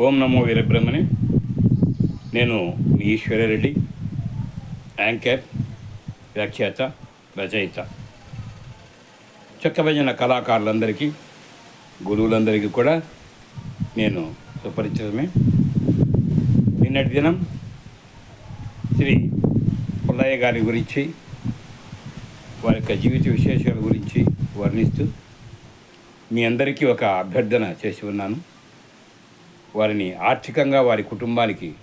ఓం నమో వీరబ్రహ్మణి. నేను మీ ఈశ్వరరెడ్డి యాంకర్ వ్యాఖ్యాత రచయిత. చెక్కబడిన కళాకారులందరికీ గురువులందరికీ కూడా నేను సుపరిచితమే. నిన్నటి దినం శ్రీ పుల్లయ్య గారి గురించి వారి యొక్క జీవిత విశేషాల గురించి వర్ణిస్తూ మీ అందరికీ ఒక అభ్యర్థన చేసి ఉన్నాను. వారిని ఆర్థికంగా వారి కుటుంబానికి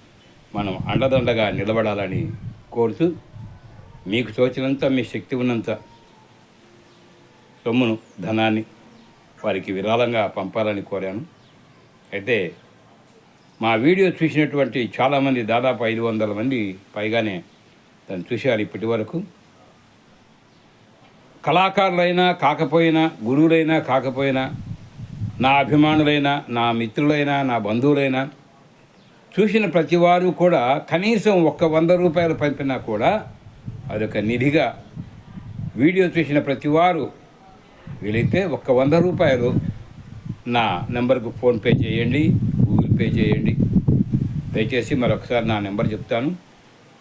మనం అండదండగా నిలబడాలని కోరుతూ మీకు తోచినంత మీ శక్తి ఉన్నంత సొమ్మును ధనాన్ని వారికి విరాళంగా పంపాలని కోరాను. అయితే మా వీడియో చూసినటువంటి చాలామంది దాదాపు ఐదు వందల మంది పైగానే దాన్ని చూశారు ఇప్పటి వరకు. కళాకారులైనా కాకపోయినా గురువులైనా కాకపోయినా నా అభిమానులైనా నా మిత్రులైనా నా బంధువులైనా చూసిన ప్రతివారు కూడా కనీసం ఒక్క వంద రూపాయలు పంపినా కూడా అదొక నిధిగా వీడియో చూసిన ప్రతివారు వీలైతే ఒక్క వంద రూపాయలు నా నెంబర్కు ఫోన్పే చేయండి గూగుల్ పే చేయండి. దయచేసి మరొకసారి నా నెంబర్ చెప్తాను.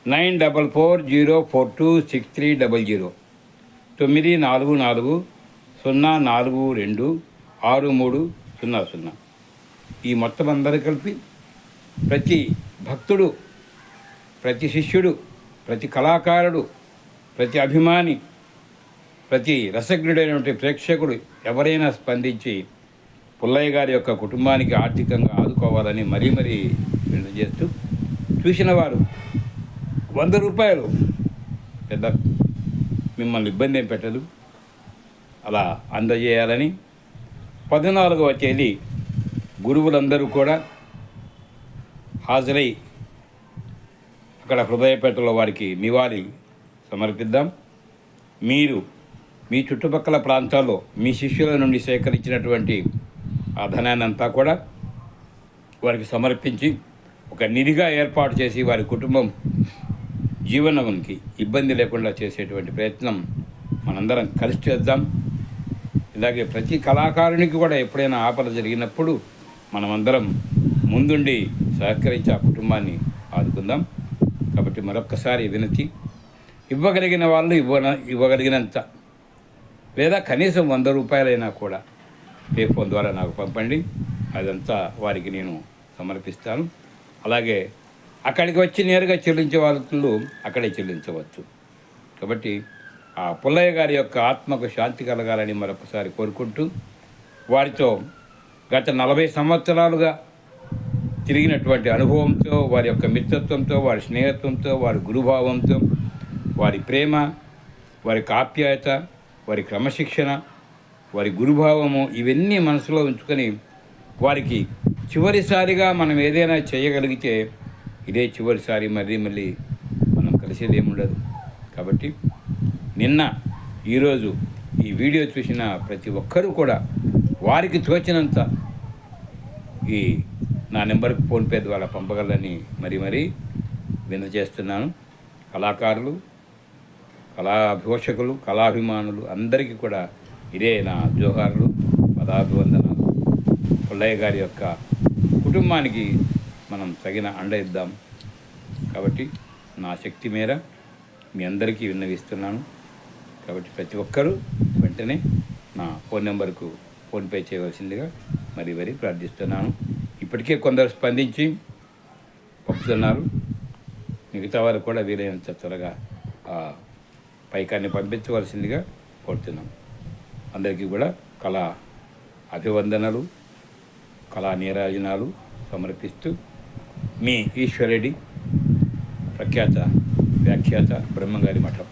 Nine double four zero four two six three double zero. తొమ్మిది నాలుగు నాలుగు సున్నా నాలుగు రెండు ఆరు మూడు సున్నా సున్నా. ఈ మొత్తం అందరూ కలిపి ప్రతి భక్తుడు ప్రతి శిష్యుడు ప్రతి కళాకారుడు ప్రతి అభిమాని ప్రతి రసజ్ఞుడైనటువంటి ప్రేక్షకుడు ఎవరైనా స్పందించి పుల్లయ్య గారి యొక్క కుటుంబానికి ఆర్థికంగా ఆదుకోవాలని మరీ మరీ చేస్తూ చూసిన వారు వంద రూపాయలు పెద్ద మిమ్మల్ని ఇబ్బంది ఏం పెట్టదు. అలా అందజేయాలని పద్నాలుగవ తేదీ గురువులందరూ కూడా హాజరై అక్కడ హృదయపేటలో వారికి నివాళి సమర్పిద్దాం. మీరు మీ చుట్టుపక్కల ప్రాంతాల్లో మీ శిష్యుల నుండి సేకరించినటువంటి ఆ ధనాన్ని అంతా కూడా వారికి సమర్పించి ఒక నిధిగా ఏర్పాటు చేసి వారి కుటుంబం జీవనంకి ఇబ్బంది లేకుండా చేసేటువంటి ప్రయత్నం మనందరం కలిసి చేద్దాం. ఇలాగే ప్రతి కళాకారునికి కూడా ఎప్పుడైనా ఆపద జరిగినప్పుడు మనమందరం ముందుండి సహకరించి ఆ కుటుంబాన్ని ఆదుకుందాం. కాబట్టి మరొక్కసారి వినతి ఇవ్వగలిగిన వాళ్ళు ఇవ్వ ఇవ్వగలిగినంత లేదా కనీసం వంద రూపాయలైనా కూడా పే ఫోన్ ద్వారా నాకు పంపండి. అదంతా వారికి నేను సమర్పిస్తాను. అలాగే అక్కడికి వచ్చి నేరుగా చెల్లించే వాళ్ళు అక్కడే చెల్లించవచ్చు. కాబట్టి ఆ పుల్లయ్య గారి యొక్క ఆత్మకు శాంతి కలగాలని మరొకసారి కోరుకుంటూ వారితో గత నలభై సంవత్సరాలుగా తిరిగినటువంటి అనుభవంతో వారి యొక్క మిత్రత్వంతో వారి స్నేహత్వంతో వారి గురుభావంతో వారి ప్రేమ వారి కాప్యాయత వారి క్రమశిక్షణ వారి గురుభావము ఇవన్నీ మనసులో ఉంచుకొని వారికి చివరిసారిగా మనం ఏదైనా చేయగలిగితే ఇదే చివరిసారి మళ్ళీ మళ్ళీ మనం కలిసేది ఏముండదు కాబట్టి నిన్న ఈరోజు ఈ వీడియో చూసిన ప్రతి ఒక్కరూ కూడా వారికి తోచినంత ఈ నా నెంబర్కి ఫోన్పే ద్వారా పంపగలని మరీ మరీ వినజేస్తున్నాను కళాకారులు కళాభిభోషకులు కళాభిమానులు అందరికీ కూడా ఇదే నా జోహార్లు పదాభివందనాలు. పుల్లయ్య గారి యొక్క కుటుంబానికి మనం తగిన అండ ఇద్దాం. కాబట్టి నా శక్తి మేర మీ అందరికీ విన్నవిస్తున్నాను. కాబట్టి ప్రతి ఒక్కరూ వెంటనే నా ఫోన్ నెంబర్కు ఫోన్పే చేయవలసిందిగా మరి మరి ప్రార్థిస్తున్నాను. ఇప్పటికే కొందరు స్పందించి పంపుతున్నారు. మిగతా వారు కూడా వీలైనంత త్వరగా ఆ పైకాన్ని పంపించవలసిందిగా కోరుతున్నాం. అందరికీ కూడా కళా అభివందనలు కళా నీరాజనాలు సమర్పిస్తూ మీ ఈశ్వరెడ్డి ప్రఖ్యాత వ్యాఖ్యాత బ్రహ్మంగారి మఠం.